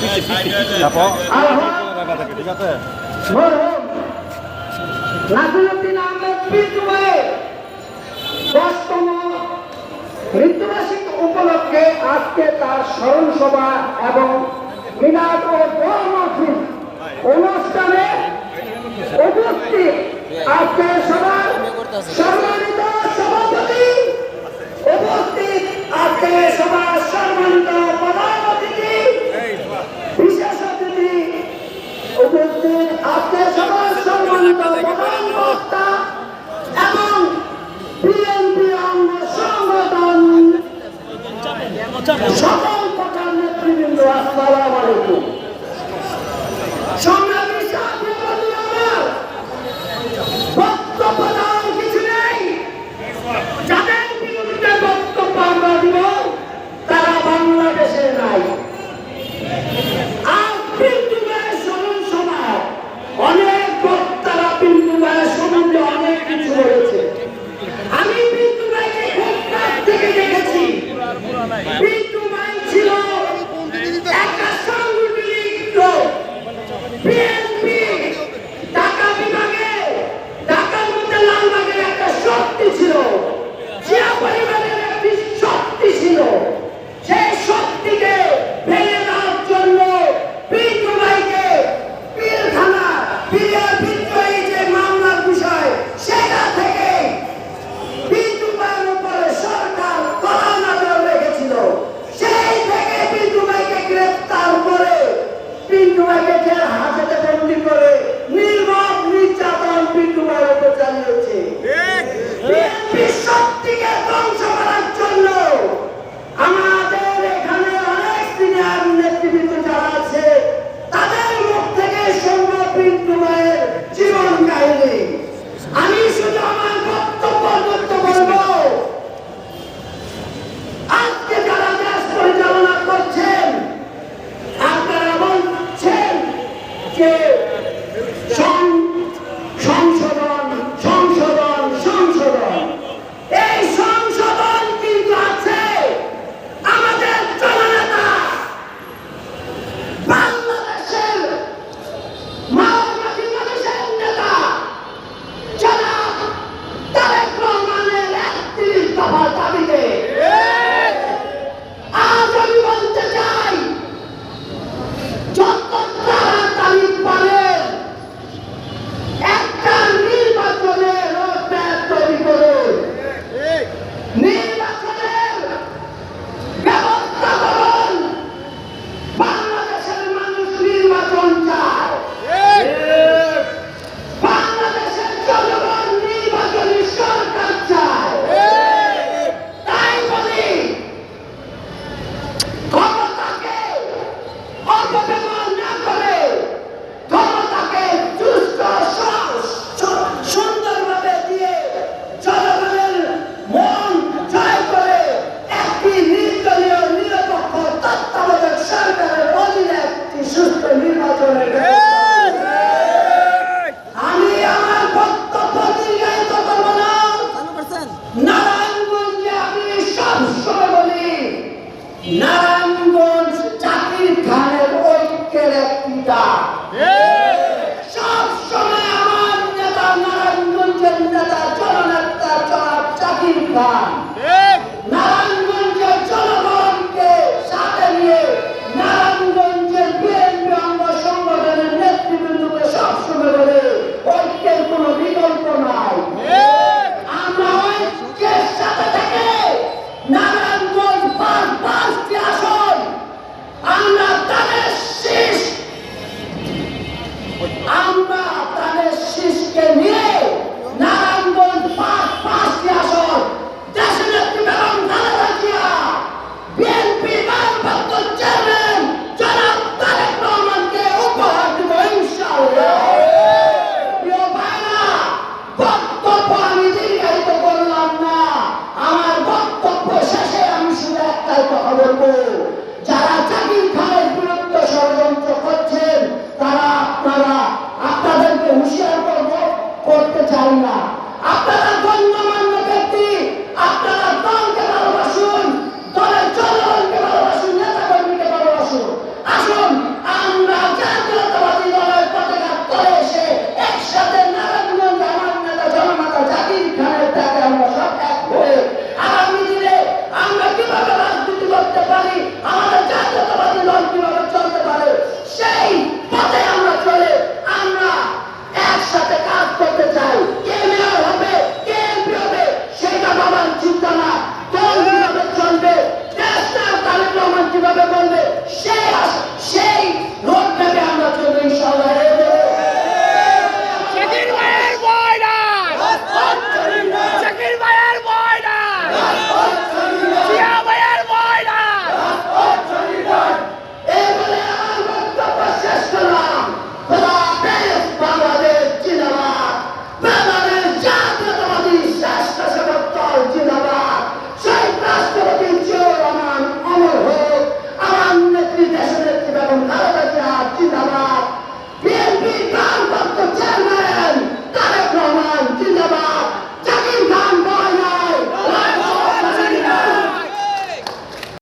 পিছে পিছে উপলক্ষে আজকে তার স্মরণ সভা এবং মিলাদ ও দোয়া অনুষ্ঠানে উপস্থিত আজকে সবার নারায়ণগঞ্জ জাতির খানের ঐক্যের এক পিতা। সব সময় আমার নেতা, নারায়ণগঞ্জের নেতা, জননেতা, জনাব জাকির খান প্রশ্বাসে আমি শুধু একটাই কথা বলব। যারা চাকরি খায় বিরুদ্ধ ষড়যন্ত্র করছেন, তারা আপনারা, আপনাদেরকে হুঁশিয়ার করতে চাই না। আপনারা গণ্যমান